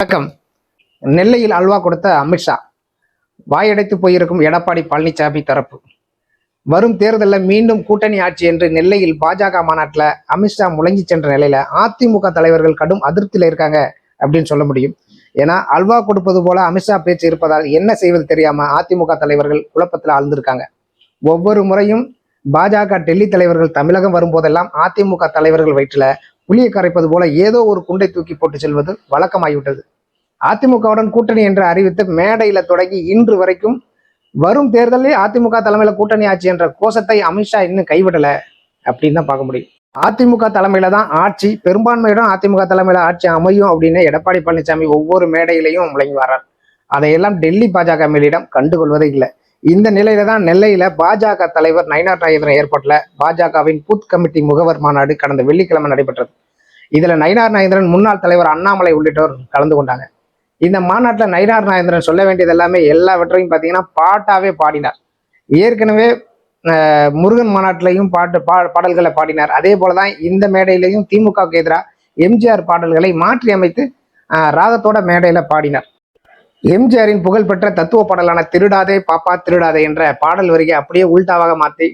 வணக்கம். நெல்லையில் அல்வா கொடுத்த அமித்ஷா வாயடைத்து போயிருக்கும் எடப்பாடி பழனிசாமி தரப்பு. வரும் தேர்தலில் மீண்டும் கூட்டணி ஆட்சி என்று நெல்லையில் பாஜக மாநாட்டில் அமித்ஷா முழங்கி சென்ற நிலையில அதிமுக தலைவர்கள் கடும் அதிருப்தியில் இருக்காங்க அப்படின்னு சொல்ல முடியும். ஏன்னா அல்வா கொடுப்பது போல அமித்ஷா பேச்சு இருப்பதால் என்ன செய்வது தெரியாம அதிமுக தலைவர்கள் குழப்பத்தில் ஆழ்ந்திருக்காங்க. ஒவ்வொரு முறையும் பாஜக டெல்லி தலைவர்கள் தமிழகம் வரும்போதெல்லாம் அதிமுக தலைவர்கள் வயிற்றுல புளியை கரைப்பது போல ஏதோ ஒரு குண்டை தூக்கி போட்டு செல்வது வழக்கமாகிவிட்டது. அதிமுகவுடன் கூட்டணி என்று அறிவித்து மேடையில தொடங்கி இன்று வரைக்கும் வரும் தேர்தலில் அதிமுக தலைமையில கூட்டணி ஆட்சி என்ற கோஷத்தை அமித்ஷா இன்னும் கைவிடல அப்படின்னு தான் பார்க்க முடியும். அதிமுக தலைமையில தான் ஆட்சி பெரும்பான்மையுடன் அதிமுக தலைமையில ஆட்சி அமையும் அப்படின்னு எடப்பாடி பழனிசாமி ஒவ்வொரு மேடையிலையும் முழங்கி வர்றார். அதையெல்லாம் டெல்லி பாஜக மேலிடம் கண்டுகொள்வதே இல்லை. இந்த நிலையில தான் நெல்லையில பாஜக தலைவர் நயினார் நாகேந்திரன் ஏற்பாட்டில் பாஜகவின் பூத் கமிட்டி முகவர் மாநாடு கடந்த வெள்ளிக்கிழமை நடைபெற்றது. இதுல நயினார் நாயந்திரன் முன்னாள் தலைவர் அண்ணாமலை உள்ளிட்டோர் கலந்து கொண்டாங்க. இந்த மாநாட்டில் நயினார் நாயந்திரன் சொல்ல வேண்டியது எல்லாமே எல்லாவற்றையும் பார்த்தீங்கன்னா பாட்டாவே பாடினார். ஏற்கனவே அஹ், முருகன் மாநாட்டிலையும் பாட்டு பா பாடல்களை பாடினார். அதே போலதான் இந்த மேடையிலையும் திமுகவுக்கு எதிராக எம்ஜிஆர் பாடல்களை மாற்றி அமைத்து அஹ், ராகத்தோட மேடையில பாடினார். எம்ஜிஆரின் புகழ்பெற்ற தத்துவ பாடலான திருடாதே பாப்பா திருடாதே என்ற பாடல் வரியை அப்படியே உள்டாவாக மாற்றி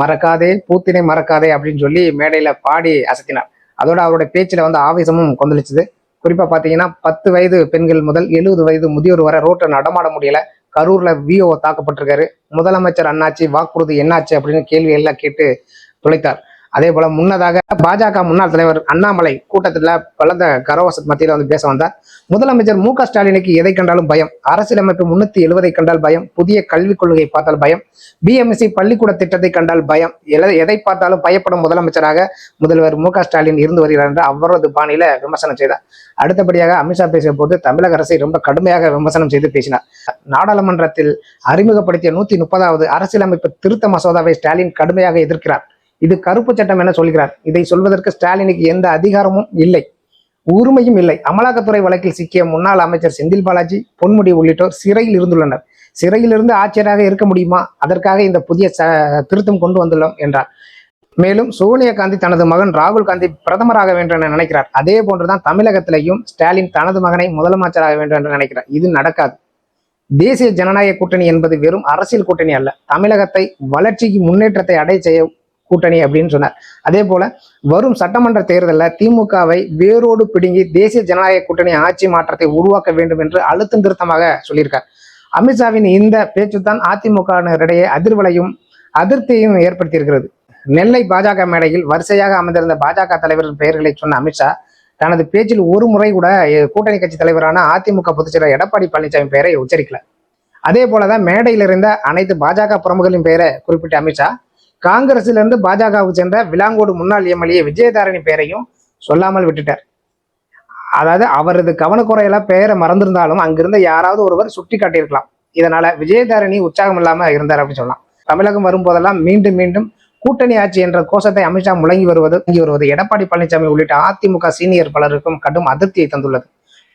மறக்காதே பூத்தினை மறக்காதே அப்படின்னு சொல்லி மேடையில பாடி அசத்தினார். அதோட அவருடைய பேச்சுல வந்து ஆவேசமும் கொந்தளிச்சுது. குறிப்பா பாத்தீங்கன்னா பத்து வயது பெண்கள் முதல் எழுபது வயது முதியோர் வரை ரோட்டை நடமாட முடியல. கரூர்ல விஓ தாக்கப்பட்டிருக்காரு. முதலமைச்சர் அண்ணாச்சி வாக்குறுதி என்னாச்சு அப்படின்னு கேள்வி எல்லாம் கேட்டு துளைத்தார். அதே போல முன்னதாக பாஜக முன்னாள் தலைவர் அண்ணாமலை கூட்டத்துல பலந்த கரவச மத்தியில வந்து பேச வந்தார். முதலமைச்சர் மு க ஸ்டாலினுக்கு எதை கண்டாலும் பயம். அரசியலமைப்பு முன்னூத்தி எழுவதை கண்டால் பயம். புதிய கல்விக் கொள்கையை பார்த்தால் பயம். பிஎம்சி பள்ளிக்கூட திட்டத்தை கண்டால் பயம். எதை பார்த்தாலும் பயப்படும் முதலமைச்சராக முதல்வர் மு க ஸ்டாலின் இருந்து வருகிறார் என்று அவரது பாணியில விமர்சனம் செய்தார். அடுத்தபடியாக அமித்ஷா பேசிய போது தமிழக அரசை ரொம்ப கடுமையாக விமர்சனம் செய்து பேசினார். நாடாளுமன்றத்தில் அறிமுகப்படுத்திய நூத்தி முப்பதாவது அரசியலமைப்பு திருத்த மசோதாவை ஸ்டாலின் கடுமையாக எதிர்க்கிறார். இது கருப்பு சட்டம் என சொல்கிறார். இதை சொல்வதற்கு ஸ்டாலினுக்கு எந்த அதிகாரமும் இல்லை. உரிமையும் இல்லை. அமலாக்கத்துறை வழக்கில் சிக்கிய முன்னாள் அமைச்சர் செந்தில் பாலாஜி பொன்முடி உள்ளிட்டோர் சிறையில் இருந்துள்ளனர். சிறையிலிருந்து ஆட்சியராக இருக்க முடியுமா? அதற்காக இந்த புதிய திருத்தம் கொண்டு வந்துள்ளோம் என்றார். மேலும் சோனியா காந்தி தனது மகன் ராகுல் காந்தி பிரதமராக வேண்டும் என நினைக்கிறார். அதே போன்றுதான் தமிழகத்திலையும் ஸ்டாலின் தனது மகனை முதலமைச்சராக வேண்டும் என்று நினைக்கிறார். இது நடக்காது. தேசிய ஜனநாயக கூட்டணி என்பது வெறும் அரசியல் கூட்டணி அல்ல. தமிழகத்தை வளர்ச்சிக்கு முன்னேற்றத்தை அடை செய்ய கூட்டணி அப்படின்னு சொன்னார். அதே போல வரும் சட்டமன்ற தேர்தலில் திமுகவை வேரோடு பிடுங்கி தேசிய ஜனநாயக கூட்டணி ஆட்சி மாற்றத்தை உருவாக்க வேண்டும் என்று அழுத்தம் திருத்தமாக சொல்லியிருக்கார். அமித்ஷாவின் இந்த பேச்சுத்தான் அதிமுகவினரிடையே அதிர்வலையும் அதிருப்தியையும் ஏற்படுத்தியிருக்கிறது. நெல்லை பாஜக மேடையில் வரிசையாக அமர்ந்திருந்த பாஜக தலைவர்கள் பெயர்களை சொன்ன அமித்ஷா தனது பேச்சில் ஒரு முறை கூட கூட்டணி கட்சி தலைவரான அதிமுக பொதுச்செயலர் எடப்பாடி பழனிசாமி பெயரை உச்சரிக்கல. அதே போலதான் மேடையில் இருந்த அனைத்து பாஜக பிரமுகர்களின் பெயரை குறிப்பிட்ட அமித்ஷா காங்கிரசிலிருந்து பாஜகவுக்கு சென்ற விலாங்கோடு முன்னாள் எம்எல்ஏ விஜயதாரணி பெயரையும் சொல்லாமல் விட்டுட்டார். அதாவது அவரது கவனக்குறையில பெயரை மறந்திருந்தாலும் அங்கிருந்த யாராவது ஒருவர் சுட்டி காட்டியிருக்கலாம் இதனால விஜயதாரணி உற்சாகம் இல்லாம இருந்தார் அப்படின்னு சொல்லலாம். தமிழகம் வரும்போதெல்லாம் மீண்டும் மீண்டும் கூட்டணி ஆட்சி என்ற கோஷத்தை அமித்ஷா முழங்கி வருவது வருவது எடப்பாடி பழனிசாமி உள்ளிட்ட அதிமுக சீனியர் பலருக்கும் கடும் அதிருப்தியை தந்துள்ளது.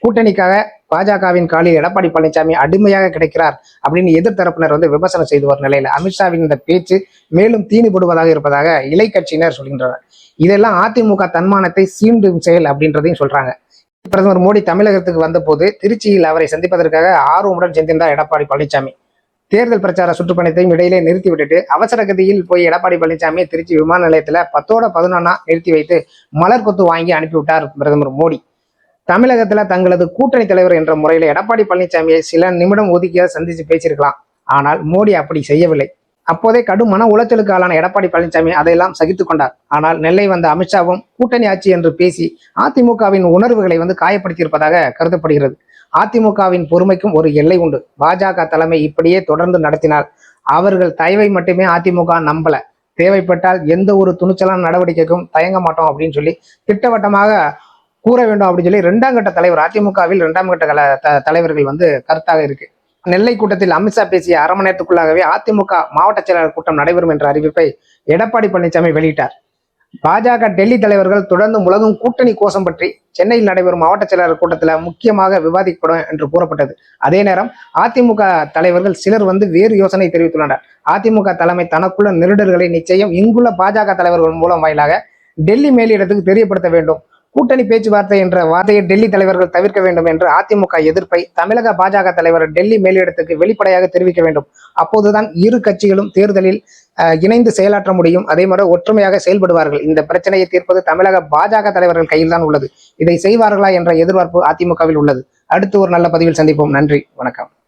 கூட்டணிக்காக பாஜகவின் காலி எடப்பாடி பழனிசாமி அடிமையாக கிடைக்கிறார் அப்படின்னு எதிர்த்தரப்பினர் வந்து விமர்சனம் செய்து வரும் நிலையில் அமித்ஷாவின் இந்த பேச்சு மேலும் தீனிபடுவதாக இருப்பதாக இலை கட்சியினர் சொல்கின்றனர். இதெல்லாம் அதிமுக தன்மானத்தை சீண்டும் செயல் அப்படின்றதையும் சொல்றாங்க. பிரதமர் மோடி தமிழகத்துக்கு வந்தபோது திருச்சியில் அவரை சந்திப்பதற்காக ஆர்வமுடன் சென்றிருந்தார் எடப்பாடி பழனிசாமி. தேர்தல் பிரச்சார சுற்றுப்பயணத்தையும் இடையிலே நிறுத்தி விட்டுட்டு அவசர கதியில் போய் எடப்பாடி பழனிசாமி திருச்சி விமான நிலையத்தில் பத்தோட பதினொன்னா நிறுத்தி வைத்து மலர் கொத்து வாங்கி அனுப்பிவிட்டார் பிரதமர் மோடி. தமிழகத்துல தங்களது கூட்டணி தலைவர் என்ற முறையில எடப்பாடி பழனிசாமியை சில நிமிடம் ஒதுக்கிய சந்திச்சு பேசியிருக்கலாம். ஆனால் மோடி அப்படி செய்யவில்லை. அப்போதே கடும் மன உளைச்சலுக்கு ஆளான எடப்பாடி பழனிசாமி அதையெல்லாம் சகித்துக் கொண்டார். ஆனால் நெல்லை வந்த அமித்ஷாவும் கூட்டணி ஆட்சி என்று பேசி அதிமுகவின் உணர்வுகளை வந்து காயப்படுத்தியிருப்பதாக கருதப்படுகிறது. அதிமுகவின் பொறுமைக்கும் ஒரு எல்லை உண்டு. பாஜக தலைமை இப்படியே தொடர்ந்து நடத்தினால் அவர்கள் தயவை மட்டுமே அதிமுக நம்பல. தேவைப்பட்டால் எந்த ஒரு துணிச்சலான நடவடிக்கைக்கும் தயங்க மாட்டோம் அப்படின்னு சொல்லி திட்டவட்டமாக கூற வேண்டும் அப்படின்னு சொல்லி இரண்டாம் கட்ட தலைவர் அதிமுகவில் இரண்டாம் கட்ட கல த- தலைவர்கள் வந்து கருத்தாக இருக்கு. நெல்லை கூட்டத்தில் அமித்ஷா பேசிய அரை மணி நேரத்துக்குள்ளாகவே அதிமுக மாவட்ட செயலாளர் கூட்டம் நடைபெறும் என்ற அறிவிப்பை எடப்பாடி பழனிசாமி வெளியிட்டார். பாஜக டெல்லி தலைவர்கள் தொடர்ந்து முழங்கும் கூட்டணி கோஷம் பற்றி சென்னையில் நடைபெறும் மாவட்ட செயலாளர் கூட்டத்தில் முக்கியமாக விவாதிக்கப்படும் என்று கூறப்பட்டது. அதே நேரம் அதிமுக தலைவர்கள் சிலர் வந்து வேறு யோசனை தெரிவித்துள்ளனர். அதிமுக தலைமை தனக்குள்ள நெருடர்களை நிச்சயம் இங்குள்ள பாஜக தலைவர்கள் மூலம் வாயிலாக டெல்லி மேலிடத்துக்கு தெரியப்படுத்த வேண்டும். கூட்டணி பேச்சுவார்த்தை என்ற வார்த்தையை டெல்லி தலைவர்கள் தவிர்க்க வேண்டும் என்ற அதிமுக எதிர்ப்பை தமிழக பாஜக தலைவர் டெல்லி மேலிடத்துக்கு வெளிப்படையாக தெரிவிக்க வேண்டும். அப்போதுதான் இரு கட்சிகளும் தேர்தலில் அஹ், இணைந்து செயலாற்ற முடியும். அதே மாதிரி ஒற்றுமையாக செயல்படுவார்கள். இந்த பிரச்சனையை தீர்ப்பது தமிழக பாஜக தலைவர்கள் கையில் தான் உள்ளது. இதை செய்வார்களா என்ற எதிர்பார்ப்பு அதிமுகவில் உள்ளது. அடுத்து ஒரு நல்ல பதிவில் சந்திப்போம். நன்றி. வணக்கம்.